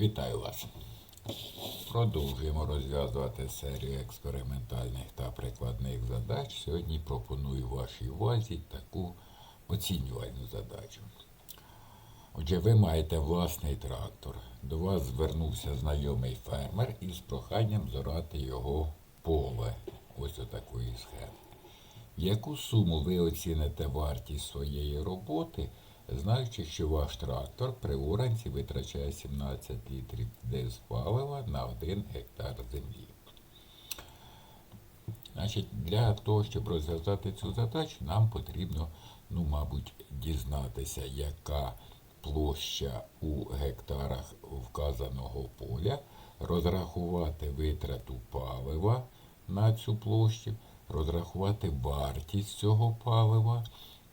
Вітаю вас! Продовжуємо розв'язувати серію експериментальних та прикладних задач. Сьогодні пропоную вашій увазі таку оцінювальну задачу. Отже, ви маєте власний трактор. До вас звернувся знайомий фермер із проханням зорати його поле. Ось отакої схеми. Яку суму ви оціните вартість своєї роботи, знаючи, що ваш трактор при оранці витрачає 17 літрів диспалива на 1 гектар землі? Значить, для того, щоб розв'язати цю задачу, нам потрібно, ну, мабуть, дізнатися, яка площа у гектарах вказаного поля, розрахувати витрату палива на цю площу, розрахувати вартість цього палива,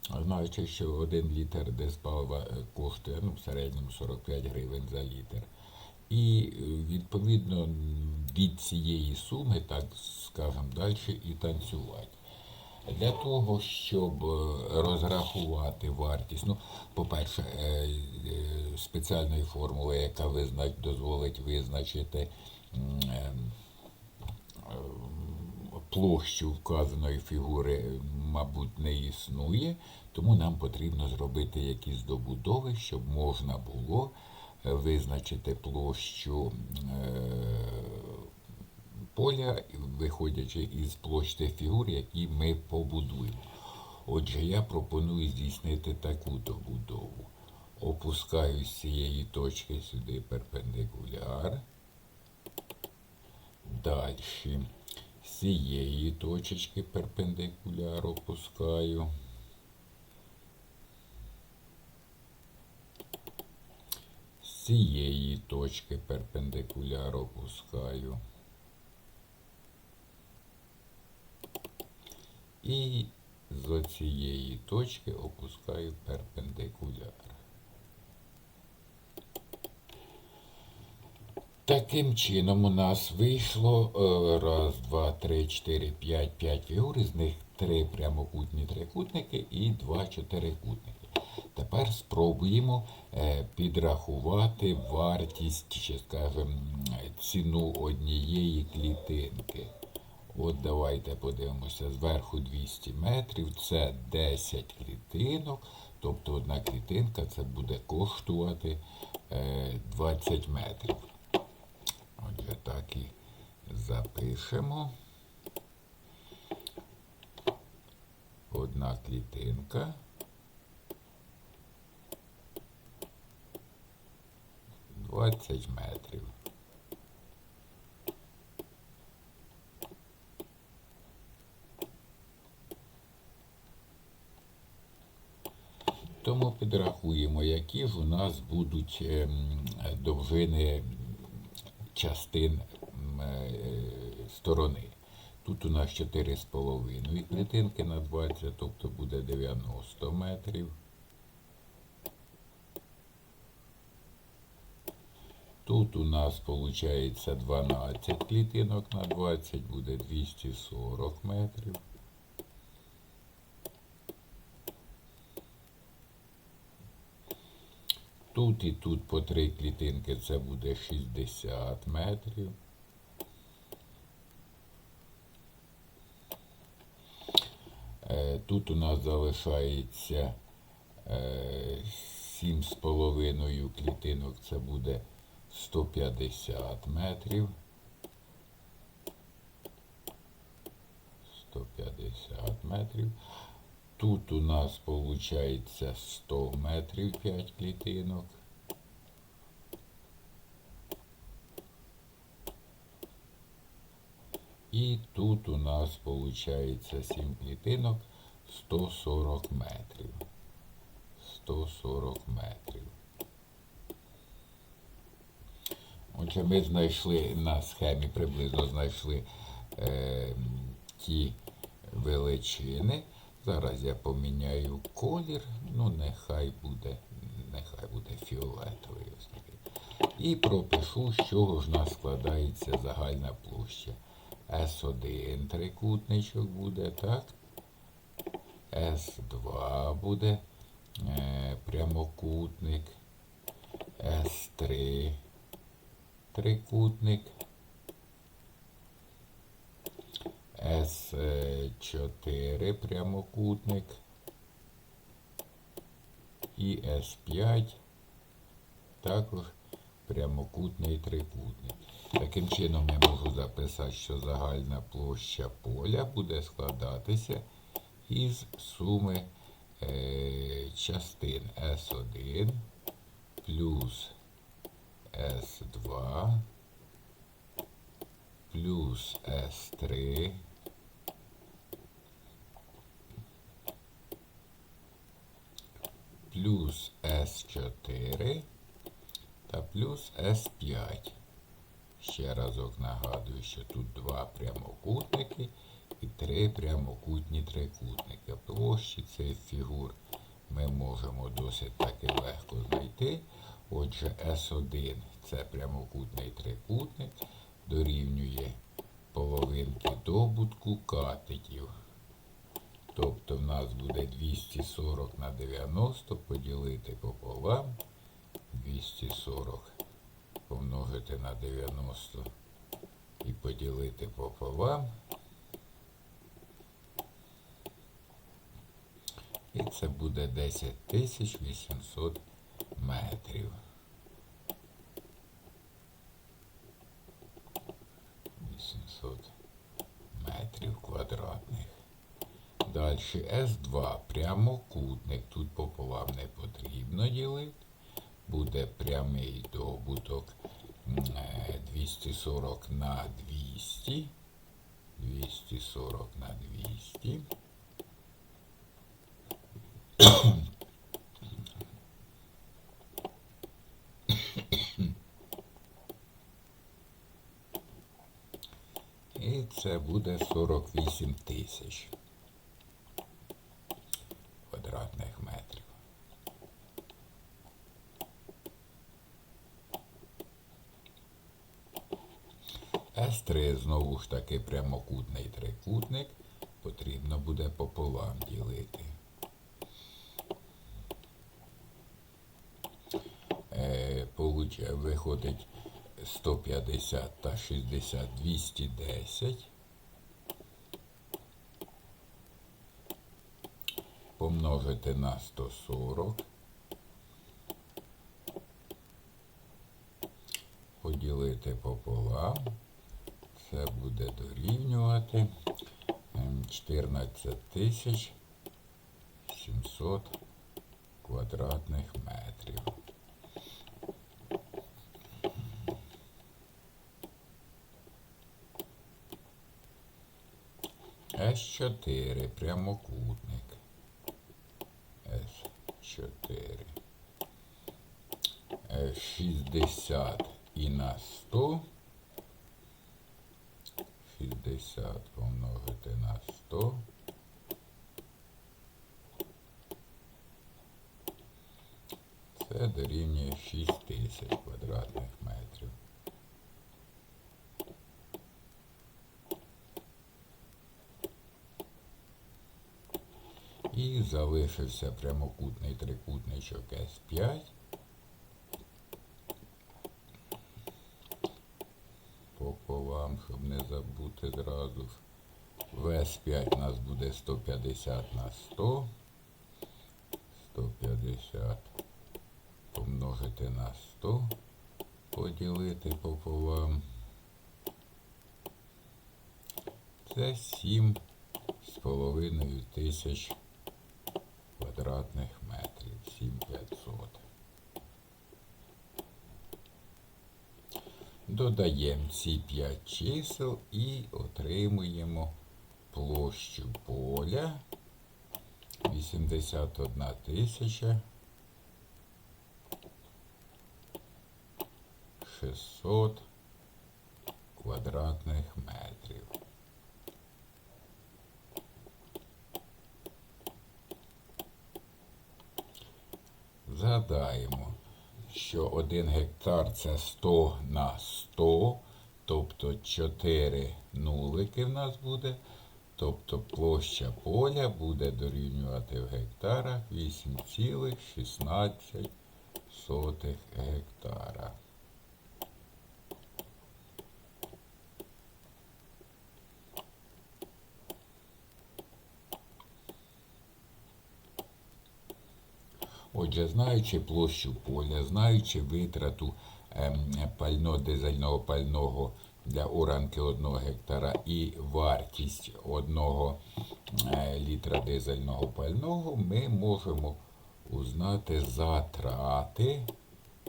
знаючи, що 1 літр диспалива е, коштує ну, в середньому 45 гривень за літр. І е, відповідно від цієї суми, так скажемо, далі і танцювати. Для того, щоб е, розрахувати вартість, ну, по-перше, спеціальної формули, яка визна... дозволить визначити площу вказаної фігури, мабуть, не існує, тому нам потрібно зробити якісь добудови, щоб можна було е, визначити площу е, поля, виходячи із площ тих фігур, які ми побудуємо. Отже, я пропоную здійснити таку добудову. Опускаю з цієї точки сюди перпендикуляр. Далі з цієї точечки перпендикуляр опускаю. З цієї точки перпендикуляр опускаю. І з цієї точки опускаю перпендикуляр. Таким чином у нас вийшло е, раз, два, три, чотири, п'ять, п'ять фігур, з них три прямокутні трикутники і два чотирикутники. Тепер спробуємо е, підрахувати вартість, чи скажімо, ціну однієї клітинки. От давайте подивимося, зверху 200 метрів, це 10 клітинок, тобто одна клітинка це буде коштувати е, 20 метрів. Отже, так і запишемо. Одна клітинка. Двадцять метрів. Тому підрахуємо, які ж у нас будуть ем, довжини частин е, сторони. Тут у нас 4,5 клітинки на 20, тобто буде 90 метрів. Тут у нас виходить 12 клітинок на 20, буде 240 метрів. Тут і тут по три клітинки це буде 60 метрів. Е, Тут у нас залишається е, 7,5 клітинок, це буде 150 метрів. 150 метрів. Тут у нас виходить 100 метрів 5 клітинок. І тут у нас виходить 7 клітинок 140 метрів. 140 метрів. Отже, ми знайшли на схемі, приблизно знайшли е, ті величини. Зараз я поміняю колір, ну нехай буде, нехай буде фіолетовий ось. І пропишу, з чого ж нас складається загальна площа. С1 трикутничок буде, так? С2 буде е, прямокутник, С3 трикутник. С4 прямокутник і С5 також прямокутний трикутник. Таким чином я можу записати, що загальна площа поля буде складатися із суми е, частин С1 плюс С2 плюс С3 плюс С4 та плюс С5. Ще разок нагадую, що тут два прямокутники і три прямокутні трикутники. Площі цих фігур ми можемо досить таки легко знайти. Отже, С1 це прямокутний трикутник, дорівнює половинки добутку катетів. Тобто в нас буде 240 на 90 поділити пополам. 240 помножити на 90 і поділити пополам. І це буде 10 тисяч 800 метрів. 800 метрів квадратних. Далі С2 прямокутник. Тут пополам не потрібно ділити. Буде прямий добуток е, 240 на 200. 240 на 200. І це буде 48 тисяч квадратних метрів. С3 знову ж таки прямокутний трикутник. Потрібно буде пополам ділити. Е, виходить 150 та 60, 210. Помножити на 140. Поділити пополам. Це буде дорівнювати ем, 14 тисяч 700 квадратних метрів. С4 прямокутник. С4. Е, 60 і на 100. 60 помножити на 100. Це дорівнює 6 тисяч квадратних метрів. І залишився прямокутний трикутничок С5. Пополам, щоб не забути зразу. ж. В С5 у нас буде 150 на 100. 150 помножити на 100, поділити пополам. Це 7 з половиною тисяч квадратних метрів. 7500. Додаємо ці 5 чисел і отримуємо площу поля 81 тисяча 600 квадратних метрів. Згадаємо, що 1 гектар це 100 на 100, тобто 4 нулики в нас буде. Тобто площа поля буде дорівнювати в гектарах 8,16 гектара. Отже, знаючи площу поля, знаючи витрату ем, пально дизельного пального для оранки 1 гектара і вартість 1 е, літра дизельного пального, ми можемо узнати затрати,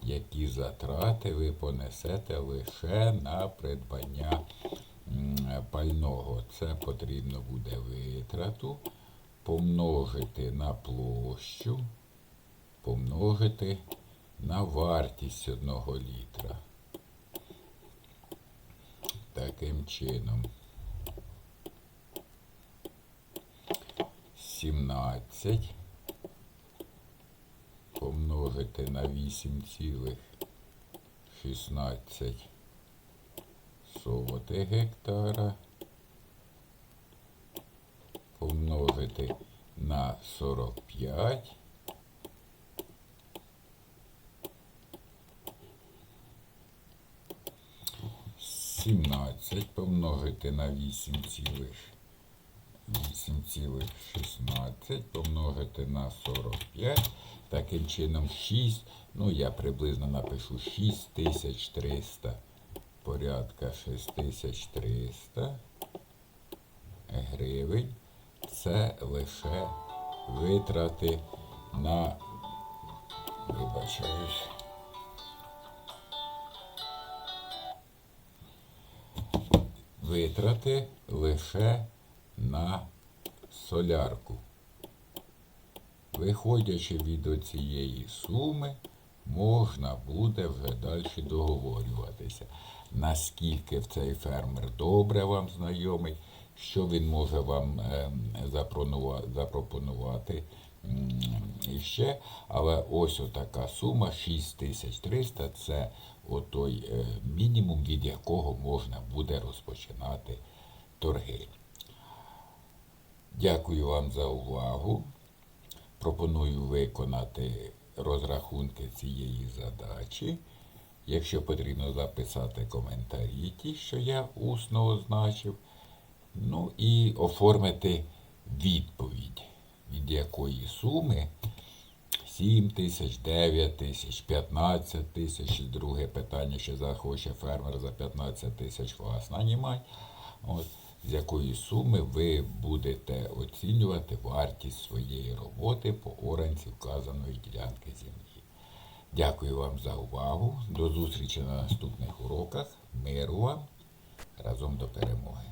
які затрати ви понесете лише на придбання пального. Це потрібно буде витрату помножити на площу, помножити на вартість одного літра. Таким чином. 17 помножити на 8,16 сотих гектара помножити на 45 17 помножити на 8 цілих 8,16 помножити на 45. Таким чином 6, ну я приблизно напишу 6300, порядка 6300 гривень. Це лише витрати на, вибачаюсь, витрати лише на солярку. Виходячи від цієї суми, можна буде вже далі договорюватися, наскільки цей фермер добре вам знайомий, що він може вам ем, запропонувати іще. Але ось отака сума 6300 це отой е, мінімум, від якого можна буде розпочинати торги. Дякую вам за увагу. Пропоную виконати розрахунки цієї задачі. Якщо потрібно записати коментарі, ті, що я усно означив, ну і оформити відповідь, від якої суми 7 тисяч, 9 тисяч, 15 тисяч. Друге питання, що захоче фермер за 15 тисяч вас нанімати. От, з якої суми ви будете оцінювати вартість своєї роботи по оранці вказаної ділянки землі. Дякую вам за увагу. До зустрічі на наступних уроках. Миру вам разом до перемоги.